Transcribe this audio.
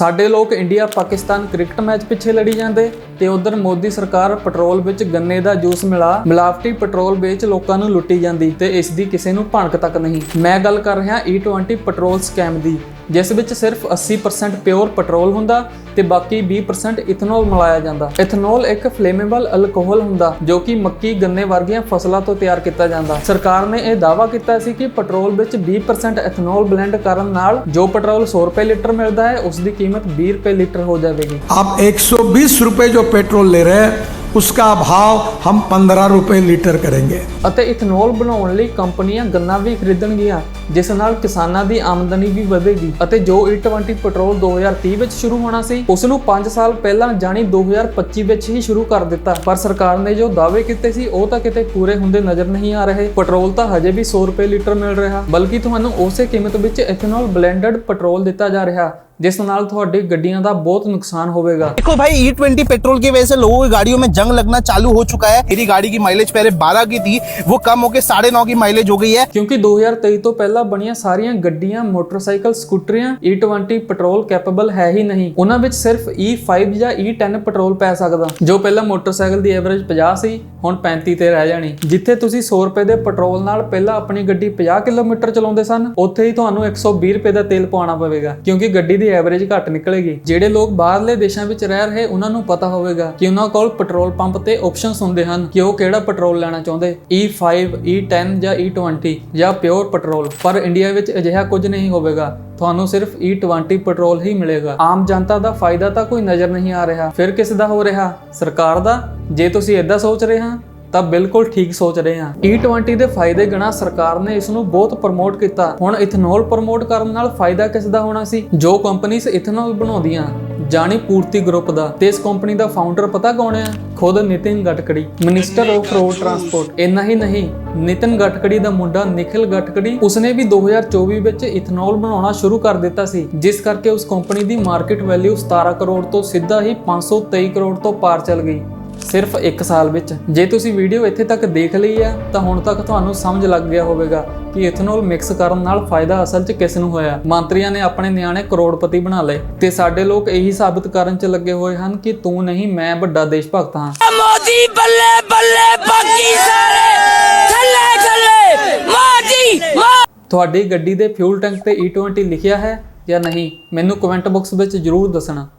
ਸਾਡੇ ਲੋਕ India Pakistan cricket match ਪਿੱਛੇ ਲੜੀ ਜਾਂਦੇ ਤੇ ਉਧਰ ਮੋਦੀ ਸਰਕਾਰ ਪੈਟਰੋਲ ਵਿੱਚ ਗੰਨੇ ਦਾ ਜੂਸ ਮਿਲਾ, ਮਿਲਾਵਟੀ ਪੈਟਰੋਲ ਵੇਚ ਲੋਕਾਂ ਨੂੰ ਲੁੱਟੀ ਜਾਂਦੀ ਤੇ ਇਸ ਦੀ ਕਿਸੇ ਨੂੰ ਭਣਕ ਤੱਕ ਨਹੀਂ। ਮੈਂ ਗੱਲ ਕਰ ਰਿਹਾ E20 ਪੈਟਰੋਲ ਸਕੈਮ ਦੀ। ਜਿਸ ਵਿੱਚ ਸਿਰਫ 80% ਪਿਓਰ ਪੈਟਰੋਲ ਹੁੰਦਾ ਤੇ ਬਾਕੀ 20% ਇਥਨੋਲ ਮਿਲਾਇਆ ਜਾਂਦਾ। ਇਥਨੋਲ ਇੱਕ ਫਲੇਮੇਬਲ ਅਲਕੋਹਲ ਹੁੰਦਾ, ਜੋ ਕਿ ਮੱਕੀ, ਗੰਨੇ ਵਰਗੀਆਂ ਫਸਲਾਂ ਤੋਂ ਤਿਆਰ ਕੀਤਾ ਜਾਂਦਾ। ਸਰਕਾਰ ਨੇ ਇਹ ਦਾਅਵਾ ਕੀਤਾ ਸੀ ਕਿ ਪੈਟਰੋਲ ਵਿੱਚ 20% ਇਥਨੋਲ ਬਲੈਂਡ ਕਰਨ ਨਾਲ ਜੋ ਪੈਟਰੋਲ 100 ਰੁਪਏ ਲੀਟਰ ਮਿਲਦਾ ਹੈ, ਉਸ ਦੀ ਕੀਮਤ 20 ਰੁਪਏ ਲੀਟਰ ਹੋ ਜਾਵੇਗੀ। ਆਪ 120 ਰੁਪਏ ਜੋ ਪੈਟਰੋਲ ਲੈ ਰਹੇ ਉਸਕਾ ਭਾਵ ਹਮ 15 ਰੁਪਏ ਲੀਟਰ ਕਰਾਂਗੇ ਅਤੇ ਇਥਨੋਲ ਬਣਾਉਣ ਲਈ ਕੰਪਨੀਆਂ ਗੰਨਾ ਵੀ ਖਰੀਦਣਗੀਆਂ ਜਿਸ ਨਾਲ ਕਿਸਾਨਾਂ ਦੀ ਆਮਦਨੀ ਵੀ ਵਧੇਗੀ ਅਤੇ ਜੋ E20 ਪੈਟਰੋਲ 2030 ਵਿੱਚ ਸ਼ੁਰੂ ਹੋਣਾ ਸੀ ਉਸ ਨੂੰ 5 ਸਾਲ ਪਹਿਲਾਂ ਜਾਨੀ 2025 ਵਿੱਚ ਹੀ ਸ਼ੁਰੂ ਕਰ ਦਿੱਤਾ ਪਰ ਸਰਕਾਰ ਨੇ ਜੋ ਦਾਅਵੇ ਕੀਤੇ ਸੀ ਉਹ ਤਾਂ ਕਿਤੇ ਪੂਰੇ ਹੁੰਦੇ ਨਜ਼ਰ ਨਹੀਂ ਆ ਰਹੇ ਪੈਟਰੋਲ ਤਾਂ ਹਜੇ ਵੀ 100 ਰੁਪਏ ਲੀਟਰ ਮਿਲ ਰਿਹਾ ਬਲਕਿ ਤੁਹਾਨੂੰ ਉਸੇ ਕੀਮਤ ਵਿੱਚ ਇਥਨੋਲ ਬਲੈਂਡਡ ਪੈਟਰੋਲ ਦਿੱਤਾ ਜਾ ਰਿਹਾ ਜਿਸ ਨਾਲ ਤੁਹਾਡੀ ਗੱਡੀਆਂ ਦਾ ਬਹੁਤ ਨੁਕਸਾਨ ਹੋਵੇਗਾ देखो भाई ई ट्वेंटी पेट्रोल की वजह से लोगों की गाड़ियों में जंग लगना चालू हो चुका है मेरी गाड़ी की माइलेज पहले 12 की थी वो कम होकर साढ़े नौ की माइलेज हो गई है ਕਿਉਂਕਿ 2023 ਤੋਂ ਪਹਿਲਾਂ ਬਣੀਆਂ ਸਾਰੀਆਂ ਗੱਡੀਆਂ ਮੋਟਰਸਾਈਕਲ ਸਕੂਟਰੀਆਂ E20 ਪੈਟਰੋਲ ਕੈਪੇਬਲ ਹੈ ਹੀ ਨਹੀਂ ਉਹਨਾਂ ਵਿੱਚ ਸਿਰਫ E5 ਜਾਂ E10 ਪੈਟਰੋਲ ਪੈ ਸਕਦਾ ਜੋ ਪਹਿਲਾਂ ਮੋਟਰਸਾਈਕਲ ਦੀ ਐਵਰੇਜ 50 ਸੀ ਹੁਣ 35 ਤੇ ਰਹਿ ਜਾਣੀ ਜਿੱਥੇ ਤੁਸੀਂ 100 ਰੁਪਏ ਦੇ ਪੈਟਰੋਲ ਨਾਲ ਪਹਿਲਾਂ ਆਪਣੀ ਗੱਡੀ 50 ਕਿਲੋਮੀਟਰ ਚਲਾਉਂਦੇ ਸਨ ਉੱਥੇ ਹੀ ਤੁਹਾਨੂੰ 120 ਰੁਪਏ ਦਾ ਤੇਲ ਪਾਉਣਾ ਪਵੇਗਾ ਕਿਉਂਕਿ ਗੱਡੀ ਦੀ ਐਵਰੇਜ ਘੱਟ ਨਿਕਲੇਗੀ। ਜਿਹੜੇ ਲੋਕ ਬਾਹਰਲੇ ਦੇਸ਼ਾਂ ਵਿੱਚ ਰਹਿ ਰਹੇ, ਉਹਨਾਂ ਨੂੰ ਪਤਾ ਹੋਵੇਗਾ ਕਿ ਉਹਨਾਂ ਕੋਲ ਪੈਟਰੋਲ ਪੰਪ ਤੇ ਆਪਸ਼ਨਸ ਹੁੰਦੇ ਹਨ ਕਿ ਉਹ ਕਿਹੜਾ ਪੈਟਰੋਲ ਲੈਣਾ ਚਾਹੁੰਦੇ। E5 E10 ਜਾਂ E20 ਜਾਂ ਪਿਓਰ ਪੈਟਰੋਲ ਪਰ ਇੰਡੀਆ ਵਿੱਚ ਅਜਿਹਾ ਕੁਝ ਨਹੀਂ ਹੋਵੇਗਾ। ਤੁਹਾਨੂੰ ਸਿਰਫ E20 ਪੈਟਰੋਲ ਹੀ ਮਿਲੇਗਾ। ਆਮ ਜਨਤਾ ਦਾ ਫਾਇਦਾ ਤਾਂ ਕੋਈ ਨਜ਼ਰ ਨਹੀਂ ਆ ਰਿਹਾ। ਫਿਰ ਕਿਸ ਦਾ ਹੋ ਰਿਹਾ? ਸਰਕਾਰ ਦਾ? ਜੇ ਤੁਸੀਂ ਇਦਾਂ ਸੋਚ ਰਹੇ ਹਾਂ ਤਾਂ ਬਿਲਕੁਲ ਠੀਕ ਸੋਚ ਰਹੇ ਹਾਂ। E20 ਦੇ ਫਾਇਦੇ ਗਣਾ ਸਰਕਾਰ ਨੇ ਇਸ ਨੂੰ ਬਹੁਤ ਪ੍ਰਮੋਟ ਕੀਤਾ। ਹੁਣ ਇਥਨੋਲ ਪ੍ਰਮੋਟ ਕਰਨ ਨਾਲ ਫਾਇਦਾ ਕਿਸ ਦਾ ਹੋਣਾ ਸੀ? ਜੋ ਕੰਪਨੀਆਂ ਇਥਨੋਲ ਬਣਾਉਂਦੀਆਂ, ਜਾਣੀ ਪੂਰਤੀ ਗਰੁੱਪ ਦਾ। ਤੇ ਇਸ ਕੰਪਨੀ ਦਾ ਫਾਊਂਡਰ ਪਤਾ ਕੌਣ ਹੈ? ਖੁਦ Nitin Gadkari minister of road transport ਇੰਨਾ ਹੀ ਨਹੀਂ, ਨਿਤਿਨ ਗਟਕੜੀ ਦਾ ਮੁੰਡਾ ਨਿਖਿਲ ਗਟਕੜੀ, ਉਸਨੇ ਵੀ 2024 ਵਿੱਚ ਇਥਨੋਲ ਬਣਾਉਣਾ ਸ਼ੁਰੂ ਕਰ ਦਿੱਤਾ ਸੀ। ਜਿਸ ਕਰਕੇ ਉਸ ਕੰਪਨੀ ਦੀ ਮਾਰਕੀਟ ਵੈਲਿਊ 17 ਕਰੋੜ ਤੋਂ ਸਿੱਧਾ ਹੀ 523 ਕਰੋੜ ਤੋਂ ਪਾਰ ਚੱਲ ਗਈ। ਸਿਰਫ 1 ਸਾਲ ਵਿੱਚ। ਜੇ ਤੁਸੀਂ ਵੀਡੀਓ ਇੱਥੇ ਤੱਕ ਦੇਖ ਲਈ ਆ ਤਾਂ ਹੁਣ ਤੱਕ ਤੁਹਾਨੂੰ ਸਮਝ ਲੱਗ ਗਿਆ ਹੋਵੇਗਾ ਕਿ ਇਥਨੋਲ ਮਿਕਸ ਕਰਨ ਨਾਲ ਫਾਇਦਾ ਅਸਲ 'ਚ ਕਿਸ ਨੂੰ ਹੋਇਆ। ਮੰਤਰੀਆਂ ਨੇ ਆਪਣੇ ਨਿਆਣੇ ਕਰੋੜਪਤੀ ਬਣਾ ਲਏ ਤੇ ਸਾਡੇ ਲੋਕ ਇਹੀ ਸਾਬਤ ਕਰਨ 'ਚ ਲੱਗੇ ਹੋਏ ਹਨ ਕਿ ਤੂੰ ਨਹੀਂ ਮੈਂ ਵੱਡਾ ਦੇਸ਼ ਭਗਤ ਹਾਂ ਮੋਦੀ ਬੱਲੇ ਬੱਲੇ ਬਾਕੀ ਸਾਰੇ। ਥੱਲੇ ਥੱਲੇ। ਮੋਦੀ ਤੁਹਾਡੀ ਗੱਡੀ ਦੇ ਫਿਊਲ ਟੈਂਕ ਤੇ E20 ਲਿਖਿਆ ਹੈ ਜਾਂ ਨਹੀਂ? ਮੈਨੂੰ ਕਮੈਂਟ ਬਾਕਸ ਵਿੱਚ ਜਰੂਰ ਦੱਸਣਾ।